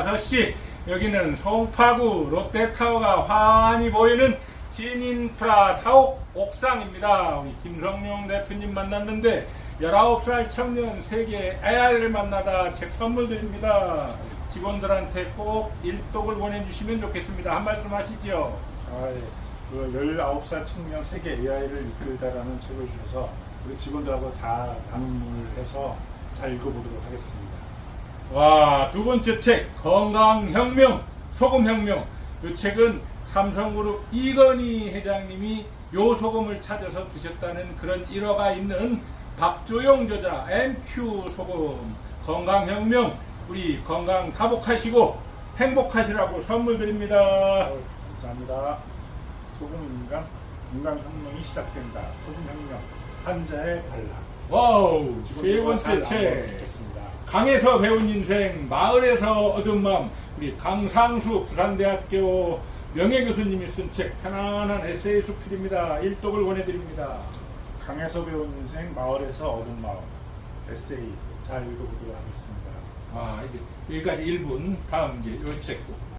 5시 여기는 송파구 롯데타워가 환히 보이는 진인프라 사옥 옥상입니다. 우리 김성용 대표님 만났는데 19살 청년 세계 AR을 만나다 책 선물 드립니다. 직원들한테 꼭 일독을 보내주시면 좋겠습니다. 한 말씀 하시죠. 아, 예. 그 19살 청년 세계 AI를 이끌다라는 책을 주셔서 우리 직원들하고 다 나눔을 해서 잘 읽어보도록 하겠습니다. 와, 두 번째 책, 건강혁명, 소금혁명. 이 책은 삼성그룹 이건희 회장님이 요 소금을 찾아서 드셨다는 그런 일화가 있는 박조용 저자 MQ 소금 건강혁명 우리 건강 다복하시고 행복하시라고 선물 드립니다. 어, 감사합니다. 소금인간 건강혁명이 시작된다. 소금혁명 환자의 반란. 와우, 세 번째 잘 책. 강에서 배운 인생, 마을에서 얻은 마음, 우리 강상수 부산대학교 명예교수님이 쓴 책, 편안한 에세이 수필입니다. 일독을 보내드립니다. 강에서 배운 인생, 마을에서 얻은 마음. 에세이 잘 읽어보도록 하겠습니다. 아, 이제 여기까지 1분, 다음 이제 요 책도.